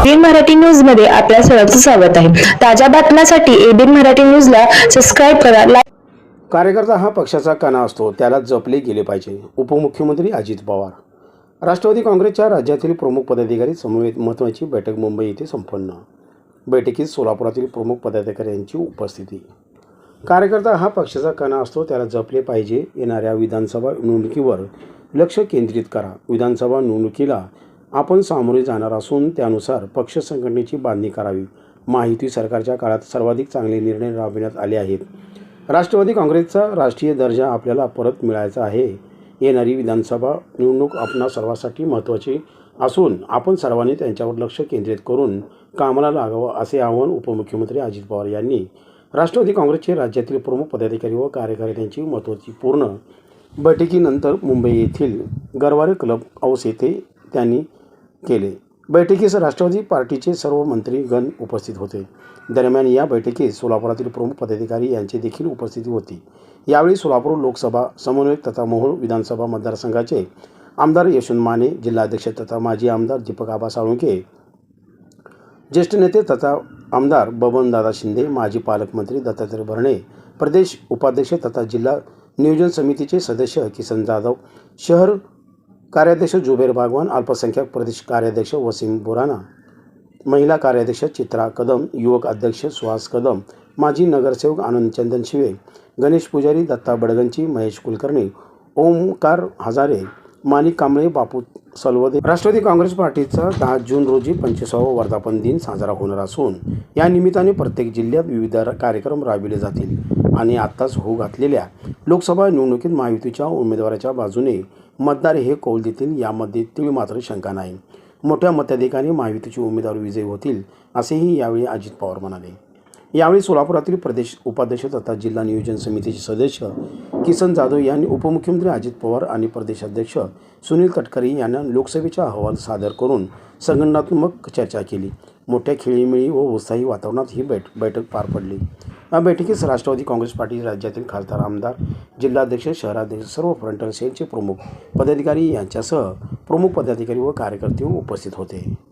ABN Marathi न्यूजमध्ये आपल्या सर्वांचं स्वागत आहे. ताज्या बातम्यांसाठी एबीएन मराठी न्यूजला सबस्क्राईब करा लाईक कार्यकर्ता हा पक्षाचा कणा असतो त्याला जपले गेले पाहिजे उपमुख्यमंत्री अजित पवार. राष्ट्रवादी काँग्रेसच्या राज्यातील प्रमुख पदाधिकारी समवेत महत्त्वाची बैठक मुंबई येथे संपन्न. बैठकीत सोलापुरातील प्रमुख पदाधिकाऱ्यांची उपस्थिती. कार्यकर्ता हा पक्षाचा कणा असतो त्याला जपले पाहिजे येणाऱ्या विधानसभा निवडणुकीवर लक्ष केंद्रित करा. विधानसभा निवडणुकीला आपण सामोरे जाणार असून त्यानुसार पक्ष संघटनेची बांधणी करावी. माहिती सरकारच्या काळात सर्वाधिक चांगले निर्णय राबविण्यात आले आहेत. राष्ट्रवादी काँग्रेसचा राष्ट्रीय दर्जा आपल्याला परत मिळायचा आहे. येणारी विधानसभा निवडणूक आपणा सर्वांसाठी महत्त्वाची असून आपण सर्वांनी त्यांच्यावर लक्ष केंद्रित करून कामाला लागावं असे आवाहन उपमुख्यमंत्री अजित पवार यांनी राष्ट्रवादी काँग्रेसचे राज्यातील प्रमुख पदाधिकारी व कार्यकर्त्यांची महत्त्वाची पूर्ण बैठकीनंतर मुंबई येथील गरवारे क्लब हाऊस येथे त्यांनी केले. बैठकीस राष्ट्रवादी पार्टीचे सर्व मंत्रीगण उपस्थित होते. दरम्यान या बैठकीत सोलापुरातील प्रमुख पदाधिकारी यांची देखील उपस्थिती होती. यावेळी सोलापूर लोकसभा समन्वयक तथा मोहोळ विधानसभा मतदारसंघाचे आमदार यशवंत माने जिल्हाध्यक्ष तथा माजी आमदार दीपक आबा साळुंके ज्येष्ठ नेते तथा आमदार बबनदादा शिंदे माजी पालकमंत्री दत्तात्रय भरणे प्रदेश उपाध्यक्ष तथा जिल्हा नियोजन समितीचे सदस्य किसन जाधव शहर कार्याध्यक्ष जुबेर बागवान अल्पसंख्याक प्रदेश कार्याध्यक्ष वसीम बोराना महिला कार्याध्यक्ष चित्रा कदम युवक अध्यक्ष सुहास कदम माजी नगरसेवक आनंद चंदन शिवे गणेश पुजारी दत्ता बडगंची महेश कुलकर्णी ओमकार हजारे माणिक कांबळे बापू सलवदे. राष्ट्रवादी काँग्रेस पार्टीचा दहा जून रोजी पंचवीसावा वर्धापन दिन साजरा होणार असून या निमित्ताने प्रत्येक जिल्ह्यात विविध कार्यक्रम राबविले जातील. आणि आत्ताच होऊ घातलेल्या लोकसभा निवडणुकीत महायुतीच्या उमेदवाराच्या बाजूने मतदार हे कौल देतील यामध्ये तीळ मात्र शंका नाही. मोठ्या मताधिकारी महायुतीचे उमेदवार विजयी होतील असेही यावेळी अजित पवार म्हणाले. यावेळी सोलापुरातील प्रदेश उपाध्यक्ष तथा जिल्हा नियोजन समितीचे सदस्य किसन जाधव यांनी उपमुख्यमंत्री अजित पवार आणि प्रदेशाध्यक्ष सुनील तटकरे यांना लोकसभेचा अहवाल सादर करून संघटनात्मक चर्चा केली. मोठ्या खेळीमेळी व उत्साही वातावरणात ही बैठ बैठक पार पडली. या बैठकीस राष्ट्रवादी काँग्रेस पार्टी राज्यातील खासदार आमदार जिल्हाध्यक्ष शहराध्यक्ष सर्व फ्रंटल सेलचे प्रमुख पदाधिकारी यांच्यासह प्रमुख पदाधिकारी व कार्यकर्ते उपस्थित होते.